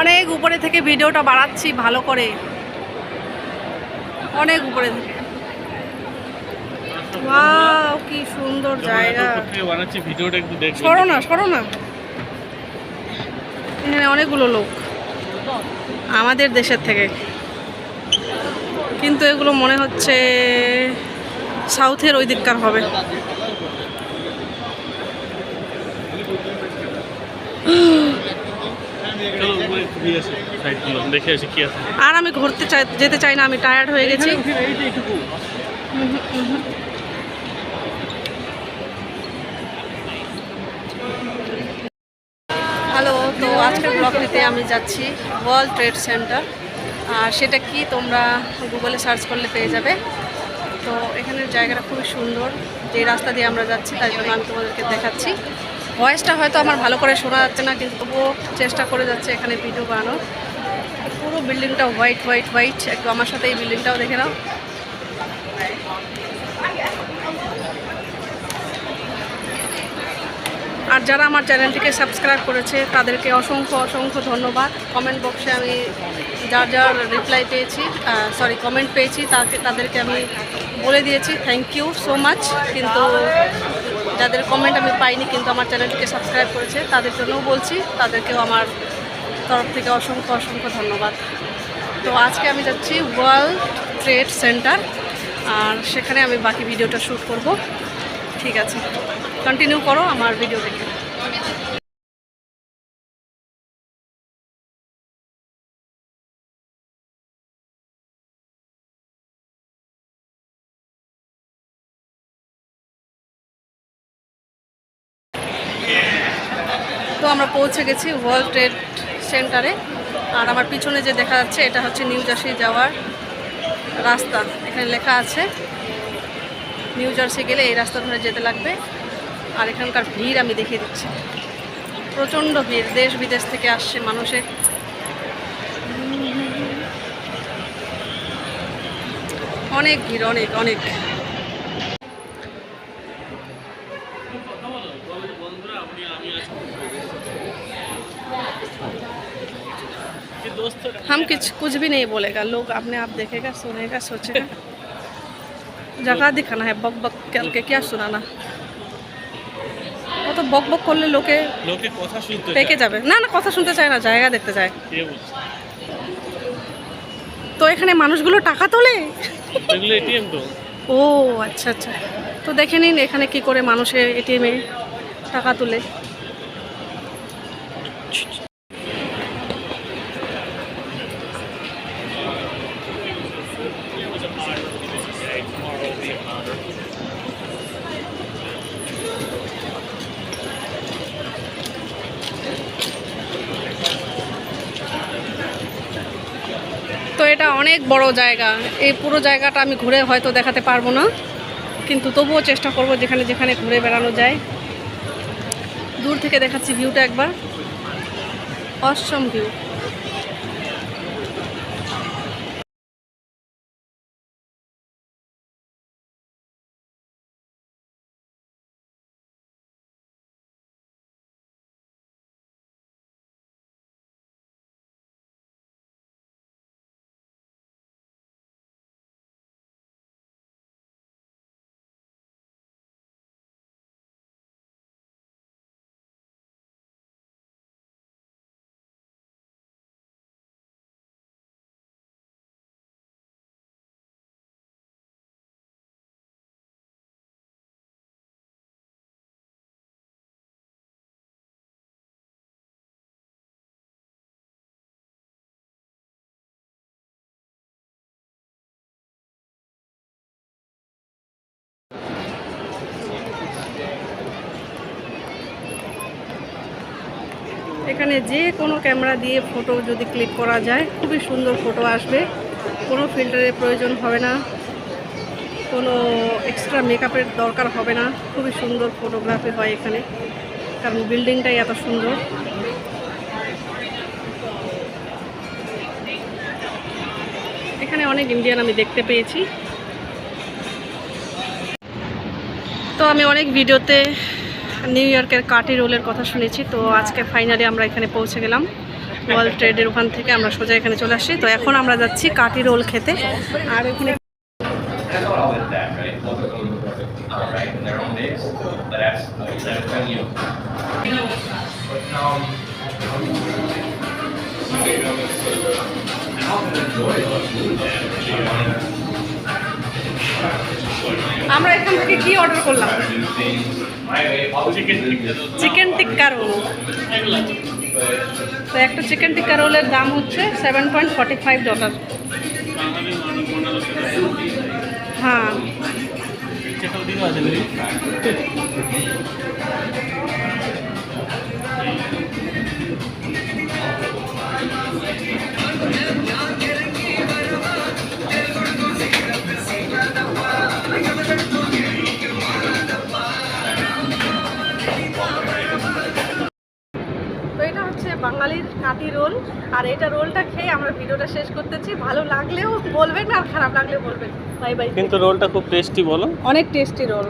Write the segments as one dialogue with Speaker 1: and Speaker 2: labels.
Speaker 1: অনেক উপরে থেকে ভিডিওটা বাড়াচ্ছি ভালো করে। অনেক উপরে থেকে। ওয়াও কি সুন্দর জায়গা।
Speaker 2: বানাচ্ছি ভিডিওটা একটু দেখবেন
Speaker 1: সরো না সরো না। এখানে অনেকগুলো লোক। আমাদের দেশের থেকে। কিন্তু এগুলো মনে হচ্ছে সাউথের ওই দিককার হবে
Speaker 2: চলো উপরে একটু ঘুরে আসি সাইডগুলো দেখে আসি কি আছে
Speaker 1: আর আমি ঘুরতে চাই যেতে চাই না আমি টায়ার্ড হয়ে গেছি। হ্যালো তো আজকের ব্লগটিতে আমি যাচ্ছি ওয়ার্ল্ড ট্রেড সেন্টার আর সেটা কি তোমরা গুগলে সার্চ করলে পেয়ে যাবে। তো এখানের জায়গাটা খুবই সুন্দর যে রাস্তা দিয়ে আমরা যাচ্ছি তাই জন্য আমি তোমাদেরকে দেখাচ্ছি। ভয়েসটা হয়তো আমার ভালো করে শোনা যাচ্ছে না, কিন্তু তবুও চেষ্টা করে যাচ্ছে এখানে ভিডিও বানানোর। পুরো বিল্ডিংটা হোয়াইট হোয়াইট হোয়াইট একটু আমার সাথে এই বিল্ডিংটাও দেখে নাও। আর যারা আমার চ্যানেলটিকে সাবস্ক্রাইব করেছে, তাদেরকে অসংখ্য অসংখ্য ধন্যবাদ। কমেন্ট বক্সে আমি যার যার রিপ্লাই পেয়েছি সরি কমেন্ট পেয়েছি, তাকে, তাদেরকে আমি বলে দিয়েছি থ্যাংক ইউ সো মাচ কিন্তু যাদের কমেন্ট আমি পাইনি কিন্তু আমার চ্যানেলটিকে সাবস্ক্রাইব করেছে, তাদের জন্যও বলছি, তাদেরকেও আমার তরফ থেকে অসংখ্য অসংখ্য ধন্যবাদ। তো আজকে আমি যাচ্ছি ওয়ার্ল্ড ট্রেড সেন্টার আর সেখানে আমি বাকি ভিডিওটা শ্যুট করব। ঠিক আছে। কন্টিনিউ করো আমার ভিডিও দেখে। তো আমরা পৌঁছে গেছি ওয়ার্ল্ড ট্রেড সেন্টারে আর আমার পিছনে যে দেখা যাচ্ছে, এটা হচ্ছে নিউ জার্সি যাওয়ার রাস্তা। এখানে লেখা আছে নিউ জার্সি গেলে এই রাস্তা ধরে যেতে লাগবে। আর এখানকার ভিড় আমি দেখিয়ে দিচ্ছি। প্রচণ্ড ভিড়, দেশ বিদেশ থেকে আসছে মানুষের। অনেক ভিড়, অনেক অনেক। हम कुछ कुछ भी नहीं बोलेगा लोग अपने आप देखेगा सुनेगा सोचेगा जगह दिखाना है बक बक करके क्या सुनाना ও তো বক বক করলে লোকে
Speaker 2: লোকে কথা শুনতে
Speaker 1: পেকে যাবে না না কথা শুনতে চায় না জায়গা দেখতে চায়
Speaker 2: কে বলছে
Speaker 1: তো এখানে মানুষগুলো টাকা তোলে
Speaker 2: এগুলো এটিএম তো
Speaker 1: ও আচ্ছা আচ্ছা তো দেখে নিন এখানে কি করে মানুষের এটিএমে টাকা তুলে অনেক বড় জায়গা। এই পুরো জায়গাটা আমি ঘুরে হয়তো দেখাতে পারব না। কিন্তু তবুও চেষ্টা করব যেখানে যেখানে ঘুরে বেড়ানো যায়। দূর থেকে দেখাচ্ছি ভিউটা একবার। Awesome view. এখানে যে কোনো ক্যামেরা দিয়ে ফটো যদি ক্লিক করা যায়, খুবই সুন্দর ফটো আসবে। কোনো ফিল্টারের প্রয়োজন হবে না। কোনো এক্সট্রা মেকআপের দরকার হবে না। খুবই সুন্দর ফটোগ্রাফি হয় এখানে। কারণ বিল্ডিংটাই এত সুন্দর। এখানে অনেক ইন্ডিয়ান আমি দেখতে পেয়েছি। তো আমি অনেক ভিডিওতে নিউ ইয়র্কের কাটি রোলের কথা শুনেছি, তো আজকে ফাইনালি আমরা এখানে পৌঁছে গেলাম। ওয়ার্ল্ড ট্রেডের ওখান থেকে আমরা সোজা এখানে চলে আসি তো এখন আমরা যাচ্ছি কাটি রোল খেতে। আর এখানে আমরা এখান থেকে কি অর্ডার করলাম?
Speaker 2: চিকেন
Speaker 1: টিক্কা রোল তো একটা চিকেন টিক্কা রোলের দাম হচ্ছে seven point forty five dollar হ্যাঁ। বাঙালির কাটি রোল আর এটা রোলটা খেয়ে আমরা ভিডিওটা শেষ করতেছি। ভালো লাগলেও বলবেন আর খারাপ লাগলেও বলবেন বাই বাই
Speaker 2: কিন্তু রোলটা খুব টেস্টি বলো।
Speaker 1: অনেক টেস্টি রোল।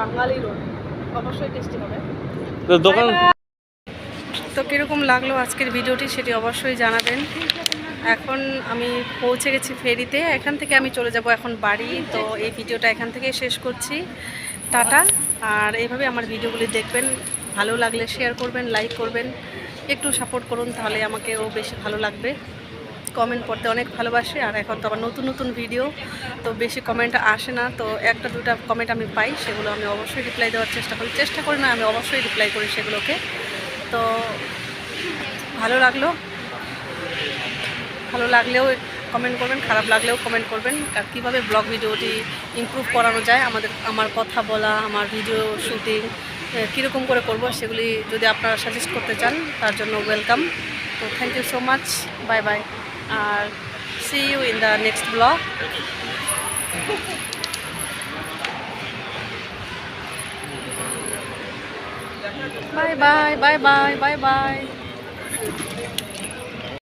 Speaker 1: বাঙালি রোল। অবশ্যই টেস্টি হবে।
Speaker 2: তো দোকান
Speaker 1: তো কীরকম লাগল আজকের ভিডিওটি সেটি অবশ্যই জানাবেন। এখন আমি পৌঁছে গেছি ফেরিতে। এখান থেকে আমি চলে যাব এখন বাড়ি। তো এই ভিডিওটা এখান থেকে শেষ করছি। টাটা। আর এইভাবে আমার ভিডিওগুলি দেখবেন। ভালো লাগলে শেয়ার করবেন লাইক করবেন। একটু সাপোর্ট করুন, তাহলে আমাকেও বেশি ভালো লাগবে। কমেন্ট পড়তে অনেক ভালোবাসে, আর এখন তো আবার নতুন নতুন ভিডিও তো বেশি কমেন্ট আসে না। তো একটা দুটা কমেন্ট আমি পাই, সেগুলো আমি অবশ্যই রিপ্লাই দেওয়ার চেষ্টা করি। চেষ্টা করি না, আমি অবশ্যই রিপ্লাই করি সেগুলোকে। তো ভালো লাগল। ভালো লাগলেও কমেন্ট করবেন, খারাপ লাগলেও কমেন্ট করবেন। আর কীভাবে ব্লগ ভিডিওটি ইমপ্রুভ করানো যায়, আমাদের, আমার কথা বলা, আমার ভিডিও শুটিং কীরকম করে করব সেগুলি যদি আপনারা সাজেস্ট করতে চান, তার জন্য ওয়েলকাম তো thank you so much bye bye R see you in the next blog bye bye bye bye bye bye